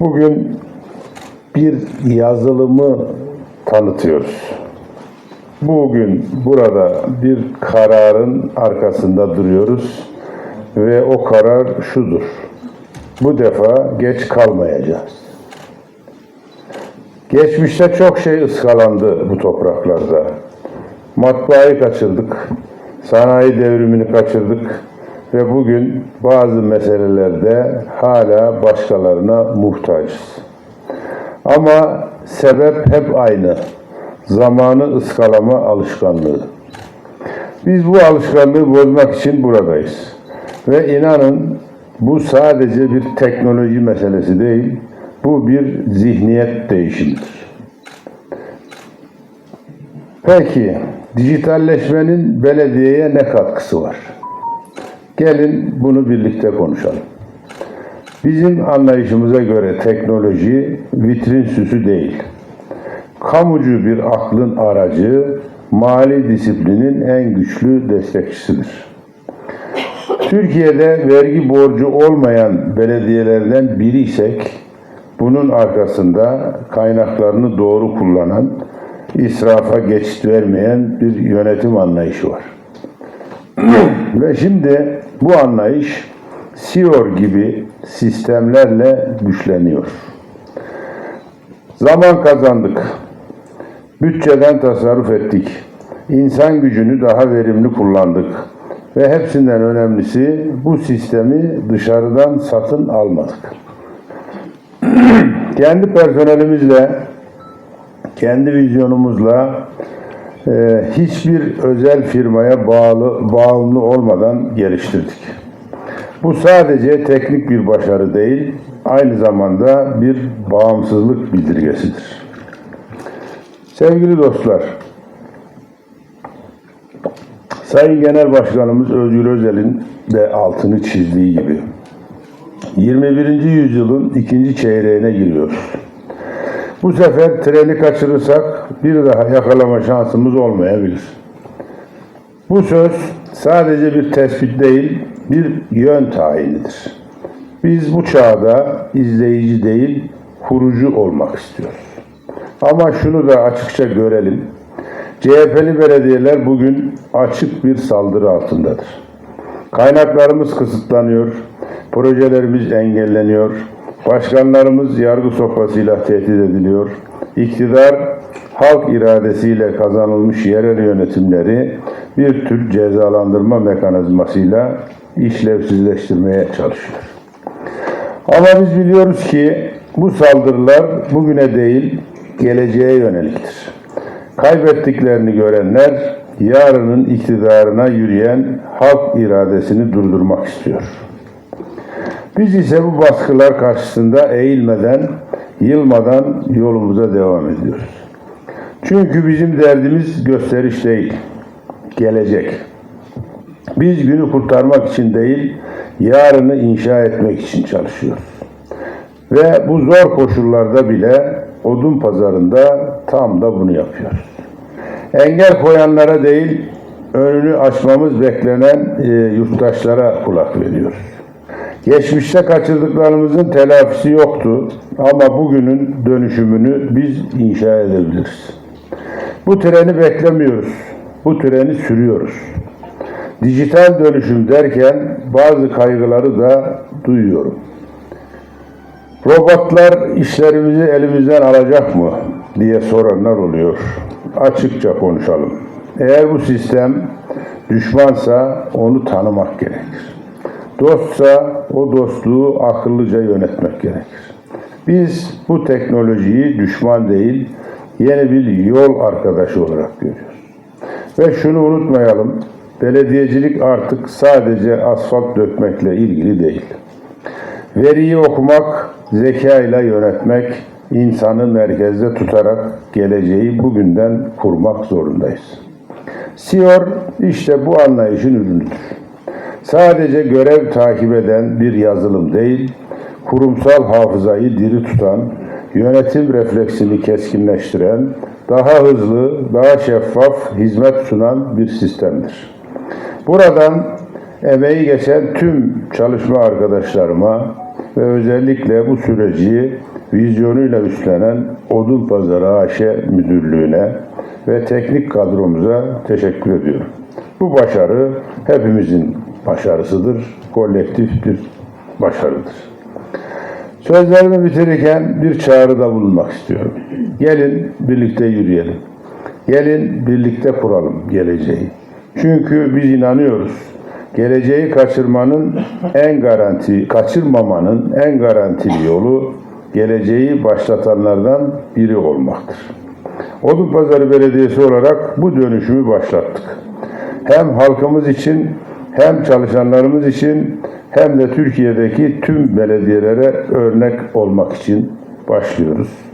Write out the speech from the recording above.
Bugün bir yazılımı tanıtıyoruz. Bugün burada bir kararın arkasında duruyoruz ve o karar şudur. Bu defa geç kalmayacağız. Geçmişte çok şey ıskalandı bu topraklarda. Matbaayı kaçırdık, sanayi devrimini kaçırdık ve bugün bazı meselelerde hala başkalarına muhtaçız. Ama sebep hep aynı. Zamanı ıskalama alışkanlığı. Biz bu alışkanlığı bozmak için buradayız. Ve inanın bu sadece bir teknoloji meselesi değil, bu bir zihniyet değişimidir. Peki, dijitalleşmenin belediyeye ne katkısı var? Gelin bunu birlikte konuşalım. Bizim anlayışımıza göre teknoloji vitrin süsü değil. Kamucu bir aklın aracı, mali disiplinin en güçlü destekçisidir. Türkiye'de vergi borcu olmayan belediyelerden biriysek, bunun arkasında kaynaklarını doğru kullanan, israfa geçit vermeyen bir yönetim anlayışı var. Ve şimdi bu anlayış SIOR gibi sistemlerle güçleniyor. Zaman kazandık. Bütçeden tasarruf ettik. İnsan gücünü daha verimli kullandık. Ve hepsinden önemlisi bu sistemi dışarıdan satın almadık. kendi personelimizle, kendi vizyonumuzla e, hiçbir özel firmaya bağlı bağımlı olmadan geliştirdik. Bu sadece teknik bir başarı değil, aynı zamanda bir bağımsızlık bildirgesidir. Sevgili dostlar, Sayın Genel Başkanımız Özgür Özel'in de altını çizdiği gibi 21. yüzyılın ikinci çeyreğine giriyoruz. Bu sefer treni kaçırırsak bir daha yakalama şansımız olmayabilir. Bu söz sadece bir tespit değil, bir yön tayinidir. Biz bu çağda izleyici değil, kurucu olmak istiyoruz. Ama şunu da açıkça görelim. CHP'li belediyeler bugün açık bir saldırı altındadır. Kaynaklarımız kısıtlanıyor, projelerimiz engelleniyor, başkanlarımız yargı sofrasıyla tehdit ediliyor, iktidar halk iradesiyle kazanılmış yerel yönetimleri bir tür cezalandırma mekanizmasıyla işlevsizleştirmeye çalışıyor. Ama biz biliyoruz ki bu saldırılar bugüne değil, geleceğe yöneliktir. Kaybettiklerini görenler yarının iktidarına yürüyen halk iradesini durdurmak istiyor. Biz ise bu baskılar karşısında eğilmeden, yılmadan yolumuza devam ediyoruz. Çünkü bizim derdimiz gösteriş değil, gelecek. Biz günü kurtarmak için değil, yarını inşa etmek için çalışıyoruz. Ve bu zor koşullarda bile odun pazarında tam da bunu yapıyoruz. Engel koyanlara değil, önünü açmamız beklenen e, yurttaşlara kulak veriyoruz. Geçmişte kaçırdıklarımızın telafisi yoktu ama bugünün dönüşümünü biz inşa edebiliriz. Bu treni beklemiyoruz. Bu treni sürüyoruz. Dijital dönüşüm derken bazı kaygıları da duyuyorum. Robotlar işlerimizi elimizden alacak mı diye soranlar oluyor. Açıkça konuşalım. Eğer bu sistem düşmansa onu tanımak gerekir. Dostsa o dostluğu akıllıca yönetmek gerekir. Biz bu teknolojiyi düşman değil, yeni bir yol arkadaşı olarak görüyoruz. Ve şunu unutmayalım, belediyecilik artık sadece asfalt dökmekle ilgili değil. Veriyi okumak, zeka ile yönetmek, insanı merkezde tutarak geleceği bugünden kurmak zorundayız. SIOR işte bu anlayışın ürünüdür. Sadece görev takip eden bir yazılım değil, kurumsal hafızayı diri tutan, yönetim refleksini keskinleştiren, daha hızlı, daha şeffaf hizmet sunan bir sistemdir. Buradan emeği geçen tüm çalışma arkadaşlarıma, ve özellikle bu süreci vizyonuyla üstlenen Odunpazarı AŞ Müdürlüğü'ne ve teknik kadromuza teşekkür ediyorum. Bu başarı hepimizin başarısıdır, kolektif bir başarıdır. Sözlerimi bitirirken bir çağrıda bulunmak istiyorum. Gelin birlikte yürüyelim. Gelin birlikte kuralım geleceği. Çünkü biz inanıyoruz. Geleceği kaçırmanın en garanti, kaçırmamanın en garantili yolu geleceği başlatanlardan biri olmaktır. Odunpazarı Belediyesi olarak bu dönüşümü başlattık. Hem halkımız için hem çalışanlarımız için hem de Türkiye'deki tüm belediyelere örnek olmak için başlıyoruz.